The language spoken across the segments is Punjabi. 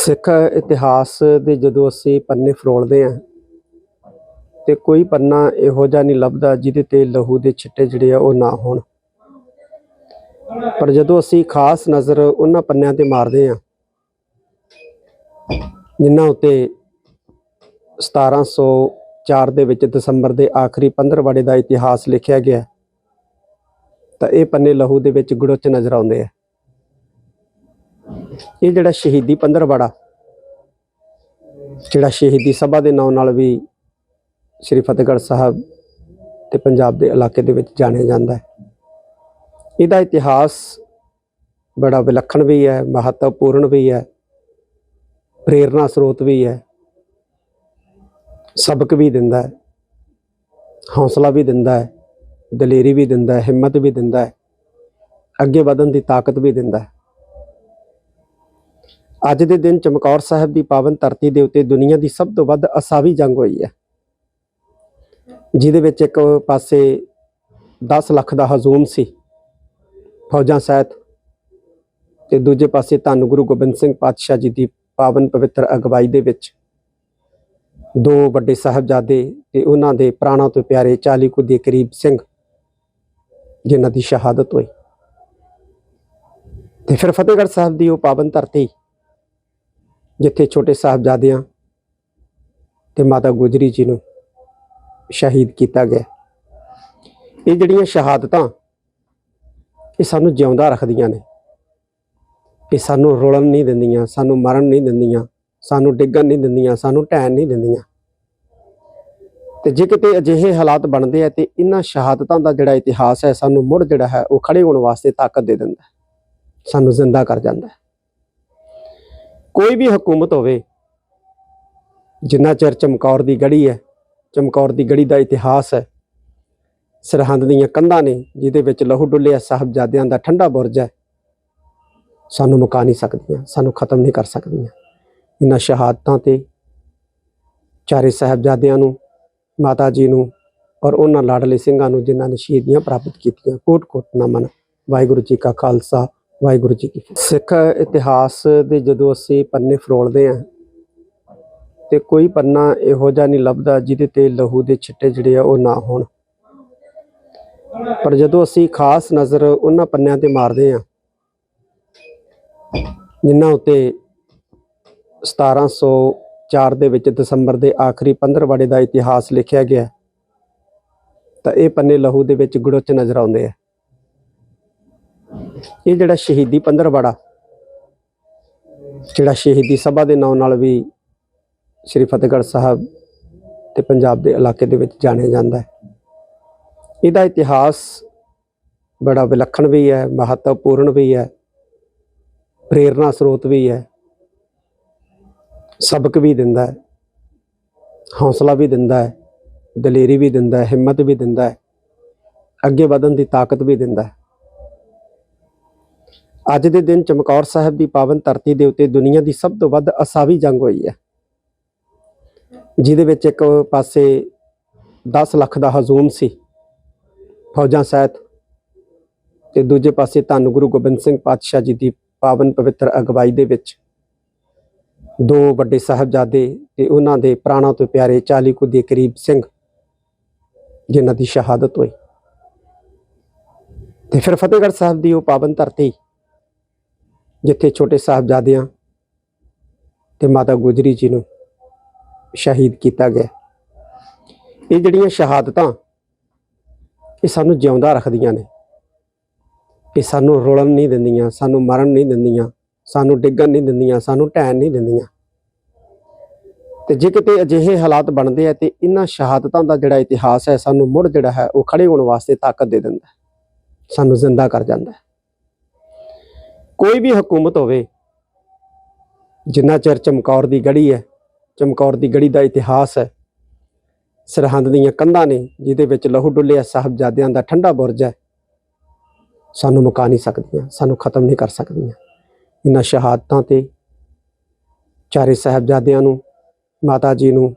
ਸਿੱਖ ਇਤਿਹਾਸ ਦੇ ਜਦੋਂ ਅਸੀਂ ਪੰਨੇ ਫਰੋਲਦੇ ਆਂ ਤੇ ਕੋਈ ਪੰਨਾ ਇਹੋ ਜਿਹਾ ਨਹੀਂ ਲੱਭਦਾ ਜਿਹਦੇ ਤੇ ਲਹੂ ਦੇ ਛਿੱਟੇ ਜਿਹੜੇ ਆ ਉਹ ਨਾ ਹੋਣ। ਪਰ ਜਦੋਂ ਅਸੀਂ ਖਾਸ ਨਜ਼ਰ ਉਹਨਾਂ ਪੰਨਿਆਂ ਤੇ ਮਾਰਦੇ ਆਂ ਜਿਨ੍ਹਾਂ ਉੱਤੇ 1704 ਦੇ ਵਿੱਚ ਦਸੰਬਰ ਦੇ ਆਖਰੀ ਪੰਦਰਵਾੜੇ ਦਾ ਇਤਿਹਾਸ ਲਿਖਿਆ ਗਿਆ, ਤਾਂ ਇਹ ਪੰਨੇ ਲਹੂ ਦੇ ਵਿੱਚ ਗੁੜਚ ਨਜ਼ਰ ਆਉਂਦੇ ਆ। ਇਹ ਜਿਹੜਾ ਸ਼ਹੀਦੀ ਪੰਦਰਵਾੜਾ ਜਿਹੜਾ ਸ਼ਹੀਦੀ ਸਭਾ ਦੇ ਨਾਂ ਨਾਲ ਵੀ ਸ੍ਰੀ ਫਤਿਹਗੜ੍ਹ ਸਾਹਿਬ ਤੇ ਪੰਜਾਬ ਦੇ ਇਲਾਕੇ ਦੇ ਵਿੱਚ ਜਾਣਿਆ ਜਾਂਦਾ ਹੈ। ਇਹਦਾ ਇਤਿਹਾਸ ਬੜਾ ਵਿਲੱਖਣ ਵੀ ਹੈ, ਮਹੱਤਵਪੂਰਨ ਵੀ ਹੈ, ਪ੍ਰੇਰਣਾ ਸਰੋਤ ਵੀ ਹੈ, ਸਬਕ ਵੀ ਦਿੰਦਾ ਹੈ, ਹੌਸਲਾ ਵੀ ਦਿੰਦਾ ਹੈ, ਦਲੇਰੀ ਵੀ ਦਿੰਦਾ ਹੈ, ਹਿੰਮਤ ਵੀ ਦਿੰਦਾ ਹੈ, ਅੱਗੇ ਵਧਣ ਦੀ ਤਾਕਤ ਵੀ ਦਿੰਦਾ ਹੈ। ਅੱਜ ਦੇ ਦਿਨ ਚਮਕੌਰ ਸਾਹਿਬ ਦੀ ਪਾਵਨ ਧਰਤੀ ਦੇ ਉੱਤੇ ਦੁਨੀਆ ਦੀ ਸਭ ਤੋਂ ਵੱਧ ਅਸਾਵੀ ਜੰਗ ਹੋਈ ਹੈ। ਜਿਹਦੇ ਵਿੱਚ ਇੱਕ ਪਾਸੇ 10 ਲੱਖ ਦਾ ਹਜੂਮ ਸੀ ਫੌਜਾਂ ਸਹਿਤ ਤੇ ਦੂਜੇ ਪਾਸੇ ਧੰਨ ਗੁਰੂ ਗੋਬਿੰਦ ਸਿੰਘ ਪਾਤਸ਼ਾਹ ਜੀ ਦੀ ਪਾਵਨ ਪਵਿੱਤਰ ਅਗਵਾਈ ਦੇ ਵਿੱਚ ਦੋ ਵੱਡੇ ਸਾਹਿਬਜ਼ਾਦੇ ਤੇ ਉਹਨਾਂ ਦੇ ਪ੍ਰਾਣਾਂ ਤੋਂ ਪਿਆਰੇ 40 ਕੁ ਦੇ ਕਰੀਬ ਸਿੰਘ ਜਿਨ੍ਹਾਂ ਦੀ ਸ਼ਹਾਦਤ ਹੋਈ। ਤੇ ਫਿਰ ਫਤਿਹਗੜ੍ਹ ਸਾਹਿਬ ਦੀ ਉਹ ਪਾਵਨ ਧਰਤੀ ਜਿੱਥੇ ਛੋਟੇ ਸਾਹਿਬਜ਼ਾਦਿਆਂ ਤੇ ਮਾਤਾ ਗੁਜਰੀ ਜੀ ਨੂੰ ਸ਼ਹੀਦ ਕੀਤਾ ਗਿਆ। ਇਹ ਜਿਹੜੀਆਂ ਸ਼ਹਾਦਤਾਂ ਇਹ ਸਾਨੂੰ ਜਿਉਂਦਾ ਰੱਖਦੀਆਂ ਨੇ। ਇਹ ਸਾਨੂੰ ਰੋਲਣ ਨਹੀਂ ਦਿੰਦੀਆਂ, ਸਾਨੂੰ ਮਰਨ ਨਹੀਂ ਦਿੰਦੀਆਂ, ਸਾਨੂੰ ਡਿੱਗਣ ਨਹੀਂ ਦਿੰਦੀਆਂ, ਸਾਨੂੰ ਢਹਿਣ ਨਹੀਂ ਦਿੰਦੀਆਂ। ਤੇ ਜੇ ਕਿਤੇ ਅਜਿਹੇ ਹਾਲਾਤ ਬਣਦੇ ਆ ਤੇ ਇਹਨਾਂ ਸ਼ਹਾਦਤਾਂ ਦਾ ਜਿਹੜਾ ਇਤਿਹਾਸ ਹੈ, ਸਾਨੂੰ ਮੁੜ ਜਿਹੜਾ ਹੈ ਉਹ ਖੜੇ ਹੋਣ ਵਾਸਤੇ ਤਾਕਤ ਦੇ ਦਿੰਦਾ ਸਾਨੂੰ ਜ਼ਿੰਦਾ ਕਰ ਜਾਂਦਾ ਹੈ। ਕੋਈ ਵੀ ਹਕੂਮਤ ਹੋਵੇ, ਜਿੰਨਾ ਚਿਰ ਚਮਕੌਰ ਦੀ ਗੜੀ ਹੈ, ਚਮਕੌਰ ਦੀ ਗੜੀ ਦਾ ਇਤਿਹਾਸ ਹੈ, ਸਰਹੰਦ ਦੀਆਂ ਕੰਧਾਂ ਨੇ, ਜਿਹਦੇ ਵਿੱਚ ਲਹੂ ਡੁੱਲਿਆ ਸਾਹਿਬਜ਼ਾਦਿਆਂ ਦਾ ਠੰਡਾ ਬੁਰਜ ਹੈ, ਸਾਨੂੰ ਮੁਕਾ ਨਹੀਂ ਸਕਦੀਆਂ, ਸਾਨੂੰ ਖਤਮ ਨਹੀਂ ਕਰ ਸਕਦੀਆਂ। ਇਹਨਾਂ ਸ਼ਹਾਦਤਾਂ ਤੇ ਚਾਰੇ ਸਾਹਿਬਜ਼ਾਦਿਆਂ ਨੂੰ, ਮਾਤਾ ਜੀ ਨੂੰ ਔਰ ਉਹਨਾਂ ਲਾਡਲੇ ਸਿੰਘਾਂ ਨੂੰ ਜਿਨ੍ਹਾਂ ਨੇ ਸ਼ਹੀਦੀਆਂ ਪ੍ਰਾਪਤ ਕੀਤੀਆਂ ਕੋਟ ਕੋਟ ਨਮਨ, ਵਾਹਿਗੁਰੂ ਜੀ ਕਾ ਖਾਲਸਾ ਵਾਹਿਗੁਰੂ ਜੀ ਕੀ ਸਿੱਖ ਇਤਿਹਾਸ ਦੇ ਜਦੋਂ ਅਸੀਂ ਪੰਨੇ ਫਰੋਲਦੇ ਆਂ ਤੇ ਕੋਈ ਪੰਨਾ ਇਹੋ ਜਿਹਾ ਨਹੀਂ ਲੱਭਦਾ ਜਿਹਦੇ ਤੇ ਲਹੂ ਦੇ ਛਿੱਟੇ ਜਿਹੜੇ ਆ ਉਹ ਨਾ ਹੋਣ। ਪਰ ਜਦੋਂ ਅਸੀਂ ਖਾਸ ਨਜ਼ਰ ਉਹਨਾਂ ਪੰਨਿਆਂ ਤੇ ਮਾਰਦੇ ਆਂ ਜਿਨ੍ਹਾਂ ਉੱਤੇ 1704 ਦੇ ਵਿੱਚ ਦਸੰਬਰ ਦੇ ਆਖਰੀ ਪੰਦਰਵਾੜੇ ਦਾ ਇਤਿਹਾਸ ਲਿਖਿਆ ਗਿਆ, ਤਾਂ ਇਹ ਪੰਨੇ ਲਹੂ ਦੇ ਵਿੱਚ ਗੁੜਚ ਨਜ਼ਰ ਆਉਂਦੇ ਆ। ਇਹ ਜਿਹੜਾ ਸ਼ਹੀਦੀ ਪੰਦਰਵਾੜਾ, ਜਿਹੜਾ ਸ਼ਹੀਦੀ ਸਭਾ ਦੇ ਨਾਂ ਨਾਲ ਵੀ ਸ੍ਰੀ ਫਤਿਹਗੜ੍ਹ ਸਾਹਿਬ ਤੇ ਪੰਜਾਬ ਦੇ ਇਲਾਕੇ ਦੇ ਵਿੱਚ ਜਾਣਿਆ ਜਾਂਦਾ ਹੈ। ਇਹਦਾ ਇਤਿਹਾਸ ਬੜਾ ਵਿਲੱਖਣ ਵੀ ਹੈ, ਮਹੱਤਵਪੂਰਨ ਵੀ ਹੈ, ਪ੍ਰੇਰਣਾ ਸਰੋਤ ਵੀ ਹੈ, ਸਬਕ ਵੀ ਦਿੰਦਾ ਹੈ, ਹੌਸਲਾ ਵੀ ਦਿੰਦਾ ਹੈ, ਦਲੇਰੀ ਵੀ ਦਿੰਦਾ ਹੈ, ਹਿੰਮਤ ਵੀ ਦਿੰਦਾ ਹੈ, ਅੱਗੇ ਵਧਣ ਦੀ ਤਾਕਤ ਵੀ ਦਿੰਦਾ ਹੈ। ਅੱਜ ਦੇ ਦਿਨ ਚਮਕੌਰ ਸਾਹਿਬ ਦੀ ਪਾਵਨ ਧਰਤੀ ਦੇ ਉੱਤੇ ਦੁਨੀਆ ਦੀ ਸਭ ਤੋਂ ਵੱਧ ਅਸਾਵੀ ਜੰਗ ਹੋਈ ਹੈ। ਜਿਹਦੇ ਵਿੱਚ ਇੱਕ ਪਾਸੇ 10 ਲੱਖ ਦਾ ਹਜੂਮ ਸੀ ਫੌਜਾਂ ਸਹਿਤ ਤੇ ਦੂਜੇ ਪਾਸੇ ਧੰਨ ਗੁਰੂ ਗੋਬਿੰਦ ਸਿੰਘ ਪਾਤਸ਼ਾਹ ਜੀ ਦੀ ਪਾਵਨ ਪਵਿੱਤਰ ਅਗਵਾਈ ਦੇ ਵਿੱਚ ਦੋ ਵੱਡੇ ਸਾਹਿਬਜ਼ਾਦੇ ਤੇ ਉਹਨਾਂ ਦੇ ਪ੍ਰਾਣਾਂ ਤੋਂ ਪਿਆਰੇ 40 ਕੁ ਦੇ ਕਰੀਬ ਸਿੰਘ ਜਿਨ੍ਹਾਂ ਦੀ ਸ਼ਹਾਦਤ ਹੋਈ। ਤੇ ਫਿਰ ਫਤਿਹਗੜ੍ਹ ਸਾਹਿਬ ਦੀ ਉਹ ਪਾਵਨ ਧਰਤੀ ਜਿੱਥੇ ਛੋਟੇ ਸਾਹਿਬਜ਼ਾਦਿਆਂ ਤੇ ਮਾਤਾ ਗੁਜਰੀ ਜੀ ਨੂੰ ਸ਼ਹੀਦ ਕੀਤਾ ਗਿਆ। ਇਹ ਜਿਹੜੀਆਂ ਸ਼ਹਾਦਤਾਂ ਇਹ ਸਾਨੂੰ ਜਿਉਂਦਾ ਰੱਖਦੀਆਂ ਨੇ। ਇਹ ਸਾਨੂੰ ਰੋਲਣ ਨਹੀਂ ਦਿੰਦੀਆਂ, ਸਾਨੂੰ ਮਰਨ ਨਹੀਂ ਦਿੰਦੀਆਂ, ਸਾਨੂੰ ਡਿੱਗਣ ਨਹੀਂ ਦਿੰਦੀਆਂ, ਸਾਨੂੰ ਢਹਿਣ ਨਹੀਂ ਦਿੰਦੀਆਂ। ਤੇ ਜੇ ਕਿਤੇ ਅਜਿਹੇ ਹਾਲਾਤ ਬਣਦੇ ਆ ਤੇ ਇਹਨਾਂ ਸ਼ਹਾਦਤਾਂ ਦਾ ਜਿਹੜਾ ਇਤਿਹਾਸ ਹੈ, ਸਾਨੂੰ ਮੁੜ ਜਿਹੜਾ ਹੈ ਉਹ ਖੜੇ ਹੋਣ ਵਾਸਤੇ ਤਾਕਤ ਦੇ ਦਿੰਦਾ ਸਾਨੂੰ ਜ਼ਿੰਦਾ ਕਰ ਜਾਂਦਾ ਹੈ। ਕੋਈ ਵੀ ਹਕੂਮਤ ਹੋਵੇ, ਜਿੰਨਾ ਚਿਰ ਚਮਕੌਰ ਦੀ ਗੜੀ ਹੈ, ਚਮਕੌਰ ਦੀ ਗੜੀ ਦਾ ਇਤਿਹਾਸ ਹੈ, ਸਰਹੰਦ ਦੀਆਂ ਕੰਧਾਂ ਨੇ, ਜਿਹਦੇ ਵਿੱਚ ਲਹੂ ਡੁੱਲਿਆ ਸਾਹਿਬਜ਼ਾਦਿਆਂ ਦਾ ਠੰਡਾ ਬੁਰਜ ਹੈ, ਸਾਨੂੰ ਮੁਕਾ ਨਹੀਂ ਸਕਦੀਆਂ, ਸਾਨੂੰ ਖਤਮ ਨਹੀਂ ਕਰ ਸਕਦੀਆਂ। ਇਹਨਾਂ ਸ਼ਹਾਦਤਾਂ ਤੇ ਚਾਰੇ ਸਾਹਿਬਜ਼ਾਦਿਆਂ ਨੂੰ, ਮਾਤਾ ਜੀ ਨੂੰ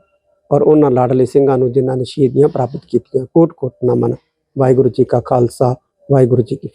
ਔਰ ਉਹਨਾਂ ਲਾਡਲੇ ਸਿੰਘਾਂ ਨੂੰ ਜਿਨ੍ਹਾਂ ਨੇ ਸ਼ਹੀਦੀਆਂ ਪ੍ਰਾਪਤ ਕੀਤੀਆਂ ਕੋਟ ਕੋਟ ਨਮਨ। ਵਾਹਿਗੁਰੂ ਜੀ ਕਾ ਖਾਲਸਾ, ਵਾਹਿਗੁਰੂ ਜੀ ਕੀ ਫਤਿਹ।